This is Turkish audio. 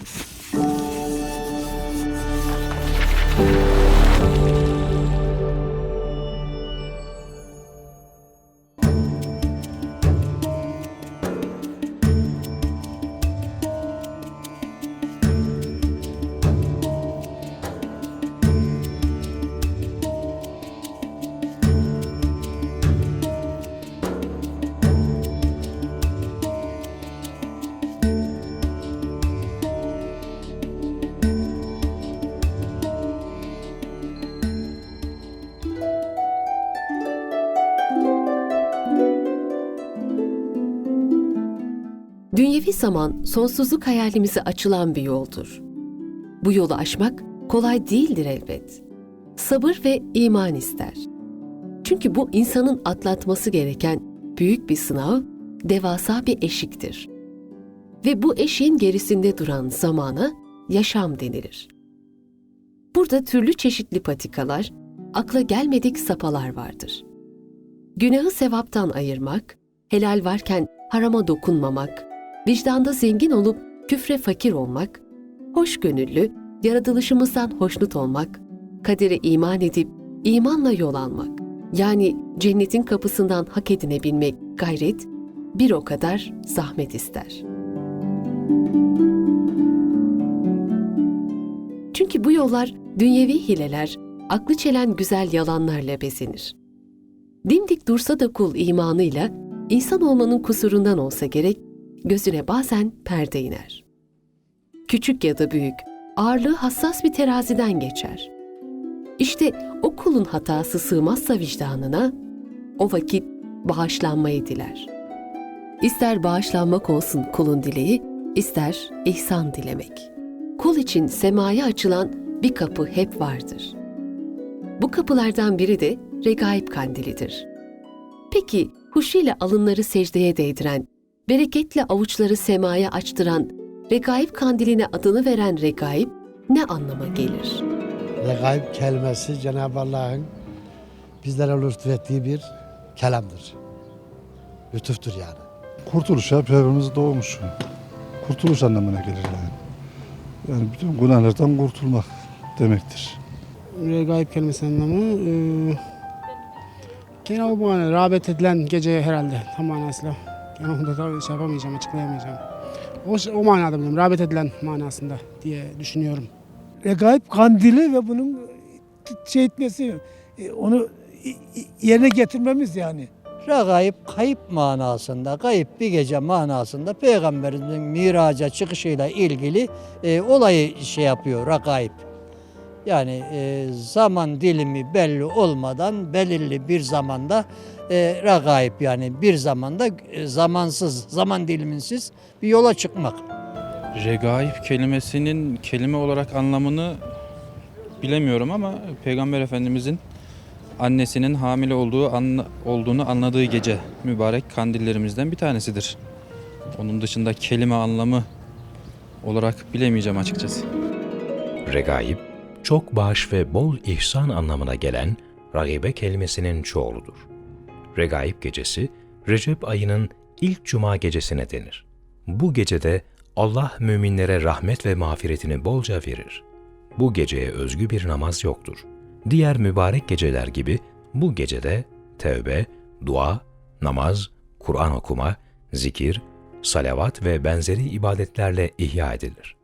you Dünyevi zaman sonsuzluk hayalimize açılan bir yoldur. Bu yolu aşmak kolay değildir elbet. Sabır ve iman ister. Çünkü bu insanın atlatması gereken büyük bir sınav, devasa bir eşiktir. Ve bu eşiğin gerisinde duran zamana yaşam denilir. Burada türlü çeşitli patikalar, akla gelmedik sapalar vardır. Günahı sevaptan ayırmak, helal varken harama dokunmamak, vicdanda zengin olup küfre fakir olmak, hoşgönüllü, yaratılışımızdan hoşnut olmak, kadere iman edip imanla yol almak, yani cennetin kapısından hak edinebilmek gayret, bir o kadar zahmet ister. Çünkü bu yollar dünyevi hileler, aklı çelen güzel yalanlarla bezenir. Dimdik dursa da kul imanıyla, insan olmanın kusurundan olsa gerek, gözüne bazen perde iner. Küçük ya da büyük, ağırlığı hassas bir teraziden geçer. İşte o kulun hatası sığmazsa vicdanına, o vakit bağışlanmayı diler. İster bağışlanmak olsun kulun dileği, ister ihsan dilemek. Kul için semaya açılan bir kapı hep vardır. Bu kapılardan biri de regaib kandilidir. Peki huşuyla alınları secdeye değdiren, bereketle avuçları semaya açtıran, regaib kandiline adını veren regaib ne anlama gelir? Regaib kelimesi Cenab-ı Allah'ın bizlere lütfettiği bir kelamdır. Lütuftur yani. Kurtuluşa Peygamberimiz doğmuş. Kurtuluş anlamına gelir yani. Yani bütün günahlardan kurtulmak demektir. Regaib kelimesinin anlamı e, o mana rağbet edilen gece herhalde tam manasıyla. Gene onu da tabii şey yapamayacağım, açıklayamayacağım. O, o manada biliyorum, rağbet edilen manasında diye düşünüyorum. Regaib kandili ve bunun şey etmesi, e, onu yerine getirmemiz yani. Regaib kayıp manasında, kayıp bir gece manasında Peygamberimizin miraca çıkışıyla ilgili e, olayı şey yapıyor regaib. Yani e, zaman dilimi belli olmadan belirli bir zamanda e, regaib yani bir zamanda e, zamansız, zaman diliminsiz bir yola çıkmak. Regaib kelimesinin kelime olarak anlamını bilemiyorum ama Peygamber Efendimizin annesinin hamile olduğu anla- olduğunu anladığı gece mübarek kandillerimizden bir tanesidir. Onun dışında kelime anlamı olarak bilemeyeceğim açıkçası. Regaib, çok bağış ve bol ihsan anlamına gelen ragibe kelimesinin çoğuludur. Regaib gecesi, Recep ayının ilk cuma gecesine denir. Bu gecede Allah müminlere rahmet ve mağfiretini bolca verir. Bu geceye özgü bir namaz yoktur. Diğer mübarek geceler gibi bu gecede tevbe, dua, namaz, Kur'an okuma, zikir, salavat ve benzeri ibadetlerle ihya edilir.